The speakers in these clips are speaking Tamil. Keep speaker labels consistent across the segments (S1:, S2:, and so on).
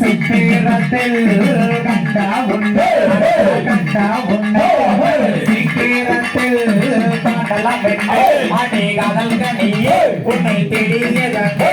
S1: சித்திரத்தில் கண்டா உண்டு கண்டா உண்டு சித்திரத்தில் பாடலாம் அணி கடல் கனியே உன்னை தெரிகிறது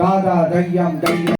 S2: காதா தையம் தையம்.